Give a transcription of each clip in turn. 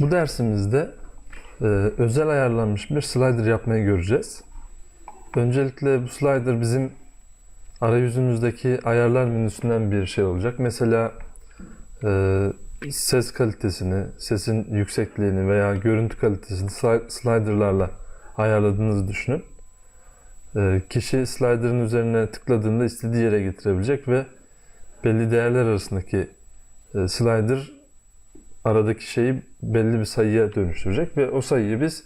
Bu dersimizde e, özel ayarlanmış bir slider yapmayı göreceğiz. Öncelikle bu slider bizim arayüzümüzdeki ayarlar menüsünden bir şey olacak. Mesela e, ses kalitesini, sesin yüksekliğini veya görüntü kalitesini sli- sliderlarla ayarladığınızı düşünün. E, kişi slider'ın üzerine tıkladığında istediği yere getirebilecek ve belli değerler arasındaki e, slider aradaki şeyi belli bir sayıya dönüştürecek ve o sayıyı biz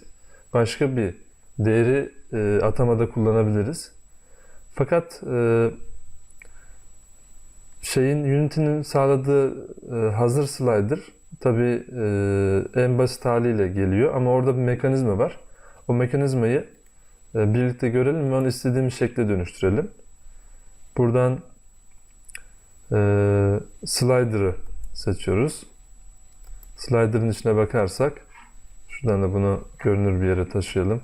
başka bir değeri e, atamada kullanabiliriz. Fakat e, şeyin Unity'nin sağladığı e, hazır slider tabi en basit haliyle geliyor ama orada bir mekanizma var. O mekanizmayı e, birlikte görelim ve onu istediğimiz şekle dönüştürelim. Buradan e, slider'ı seçiyoruz. Slider'ın içine bakarsak şuradan da bunu görünür bir yere taşıyalım.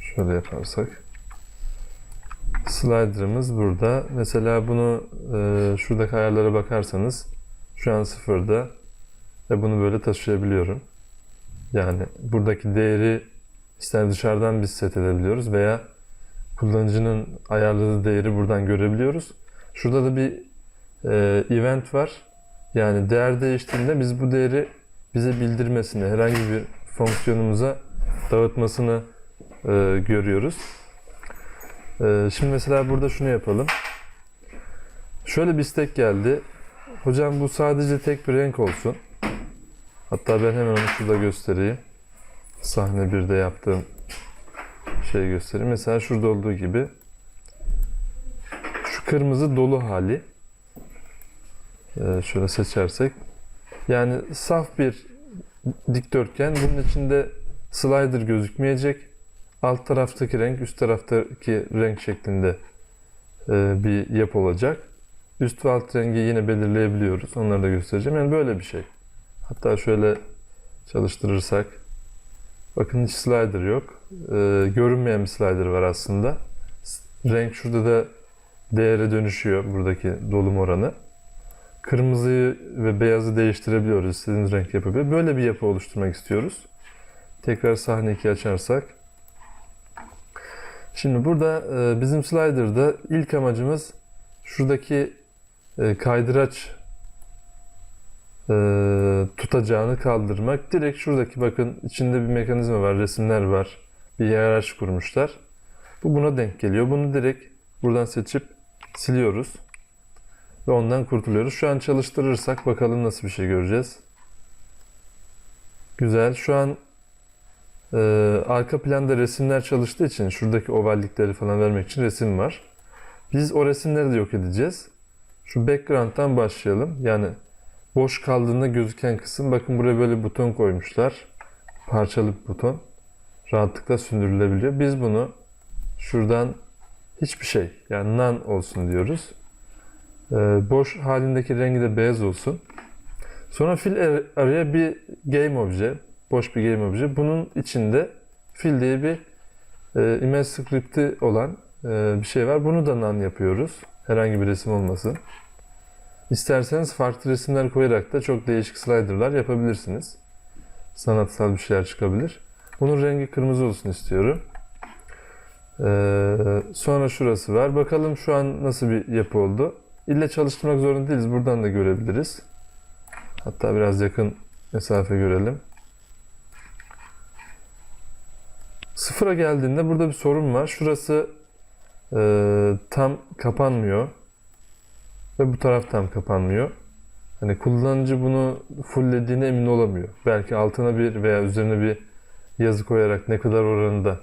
Şöyle yaparsak. Slider'ımız burada. Mesela bunu e, şuradaki ayarlara bakarsanız şu an sıfırda ve bunu böyle taşıyabiliyorum. Yani buradaki değeri ister dışarıdan biz set edebiliyoruz veya kullanıcının ayarladığı değeri buradan görebiliyoruz. Şurada da bir event var. Yani değer değiştiğinde biz bu değeri bize bildirmesini, herhangi bir fonksiyonumuza dağıtmasını e, görüyoruz. E, şimdi mesela burada şunu yapalım. Şöyle bir istek geldi. Hocam bu sadece tek bir renk olsun. Hatta ben hemen onu şurada göstereyim. Sahne 1'de yaptığım şeyi göstereyim. Mesela şurada olduğu gibi şu kırmızı dolu hali şöyle seçersek. Yani saf bir dikdörtgen. Bunun içinde slider gözükmeyecek. Alt taraftaki renk üst taraftaki renk şeklinde e, bir yapı olacak. Üst ve alt rengi yine belirleyebiliyoruz. Onları da göstereceğim. Yani böyle bir şey. Hatta şöyle çalıştırırsak. Bakın hiç slider yok. Ee, görünmeyen bir slider var aslında. Renk şurada da değere dönüşüyor buradaki dolum oranı kırmızıyı ve beyazı değiştirebiliyoruz. İstediğiniz renk yapabilir. Böyle bir yapı oluşturmak istiyoruz. Tekrar sahne 2 açarsak. Şimdi burada e, bizim slider'da ilk amacımız şuradaki e, kaydıraç e, tutacağını kaldırmak. Direkt şuradaki bakın içinde bir mekanizma var, resimler var. Bir hiyerarşi kurmuşlar. Bu buna denk geliyor. Bunu direkt buradan seçip siliyoruz ve ondan kurtuluyoruz. Şu an çalıştırırsak bakalım nasıl bir şey göreceğiz. Güzel. Şu an e, arka planda resimler çalıştığı için şuradaki ovallikleri falan vermek için resim var. Biz o resimleri de yok edeceğiz. Şu background'dan başlayalım. Yani boş kaldığında gözüken kısım. Bakın buraya böyle buton koymuşlar. Parçalı buton. Rahatlıkla sündürülebiliyor. Biz bunu şuradan hiçbir şey yani none olsun diyoruz. Ee, boş halindeki rengi de beyaz olsun. Sonra fill ar- araya bir game obje, boş bir game obje. Bunun içinde fill diye bir e, image script'i olan e, bir şey var. Bunu da none yapıyoruz. Herhangi bir resim olmasın. İsterseniz farklı resimler koyarak da çok değişik slider'lar yapabilirsiniz. Sanatsal bir şeyler çıkabilir. Bunun rengi kırmızı olsun istiyorum. Ee, sonra şurası var. Bakalım şu an nasıl bir yapı oldu. İlle çalıştırmak zorunda değiliz. Buradan da görebiliriz. Hatta biraz yakın mesafe görelim. Sıfıra geldiğinde burada bir sorun var. Şurası e, tam kapanmıyor. Ve bu taraf tam kapanmıyor. Hani kullanıcı bunu fulllediğine emin olamıyor. Belki altına bir veya üzerine bir yazı koyarak ne kadar oranında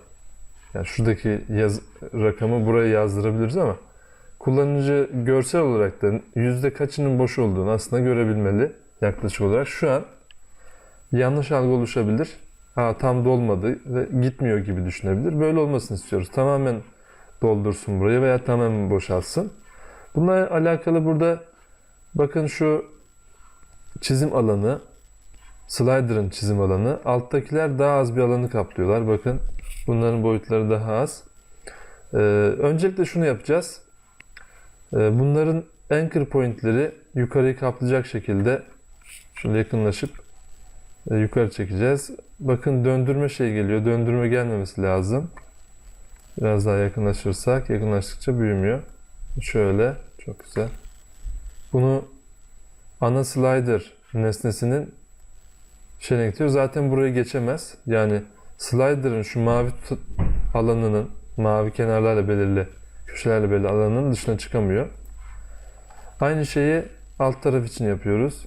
yani şuradaki yaz, rakamı buraya yazdırabiliriz ama kullanıcı görsel olarak da yüzde kaçının boş olduğunu aslında görebilmeli yaklaşık olarak. Şu an yanlış algı oluşabilir. Ha tam dolmadı ve gitmiyor gibi düşünebilir. Böyle olmasını istiyoruz. Tamamen doldursun burayı veya tamamen boşalsın. Bununla alakalı burada bakın şu çizim alanı slider'ın çizim alanı alttakiler daha az bir alanı kaplıyorlar. Bakın bunların boyutları daha az. Ee, öncelikle şunu yapacağız. Ee, bunların anchor pointleri yukarıyı kaplayacak şekilde şöyle yakınlaşıp e, yukarı çekeceğiz. Bakın döndürme şey geliyor. Döndürme gelmemesi lazım. Biraz daha yakınlaşırsak yakınlaştıkça büyümüyor. Şöyle çok güzel. Bunu ana slider nesnesinin şeyine getiriyor. Zaten burayı geçemez. Yani slider'ın şu mavi alanının mavi kenarlarla belirli köşelerle belirli alanının dışına çıkamıyor. Aynı şeyi alt taraf için yapıyoruz.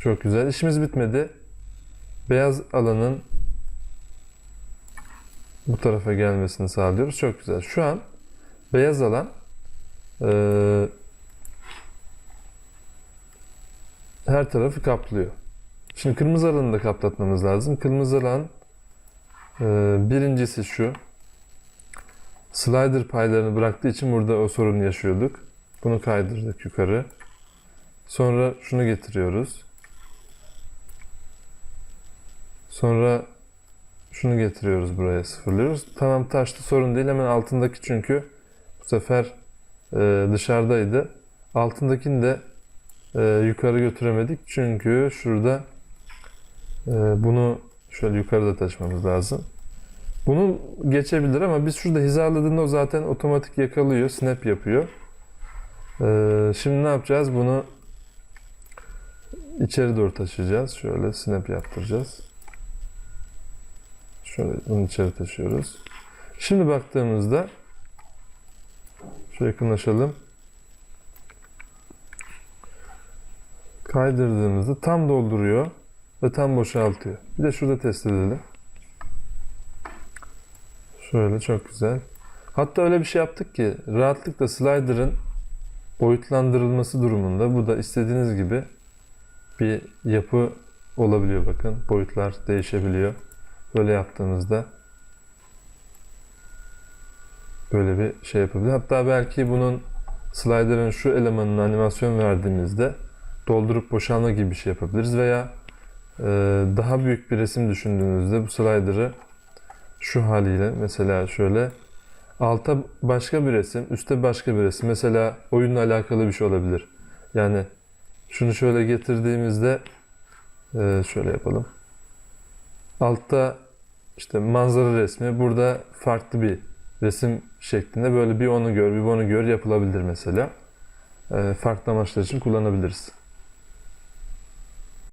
Çok güzel. İşimiz bitmedi. Beyaz alanın bu tarafa gelmesini sağlıyoruz. Çok güzel. Şu an beyaz alan eee, her tarafı kaplıyor. Şimdi kırmızı alanı da kaplatmamız lazım. Kırmızı alan eee, birincisi şu. Slider paylarını bıraktığı için burada o sorunu yaşıyorduk. Bunu kaydırdık yukarı. Sonra şunu getiriyoruz. Sonra şunu getiriyoruz buraya sıfırlıyoruz. Tamam taştı sorun değil. Hemen altındaki çünkü bu sefer e, dışarıdaydı. Altındakini de e, yukarı götüremedik. Çünkü şurada e, bunu şöyle yukarıda taşımamız lazım. Bunu geçebilir ama biz şurada hizaladığında o zaten otomatik yakalıyor. Snap yapıyor. E, şimdi ne yapacağız? Bunu içeri doğru taşıyacağız. Şöyle snap yaptıracağız. Şöyle bunu içeri taşıyoruz. Şimdi baktığımızda şöyle yakınlaşalım. Kaydırdığımızda tam dolduruyor ve tam boşaltıyor. Bir de şurada test edelim. Şöyle çok güzel. Hatta öyle bir şey yaptık ki rahatlıkla slider'ın boyutlandırılması durumunda bu da istediğiniz gibi bir yapı olabiliyor bakın. Boyutlar değişebiliyor. Böyle yaptığınızda böyle bir şey yapabilir. Hatta belki bunun slider'ın şu elemanına animasyon verdiğimizde doldurup boşalma gibi bir şey yapabiliriz veya daha büyük bir resim düşündüğünüzde bu slider'ı şu haliyle mesela şöyle alta başka bir resim, üstte başka bir resim. Mesela oyunla alakalı bir şey olabilir. Yani şunu şöyle getirdiğimizde e, şöyle yapalım. Altta işte manzara resmi, burada farklı bir resim şeklinde böyle bir onu gör, bir bunu gör yapılabilir mesela. E, farklı amaçlar için kullanabiliriz.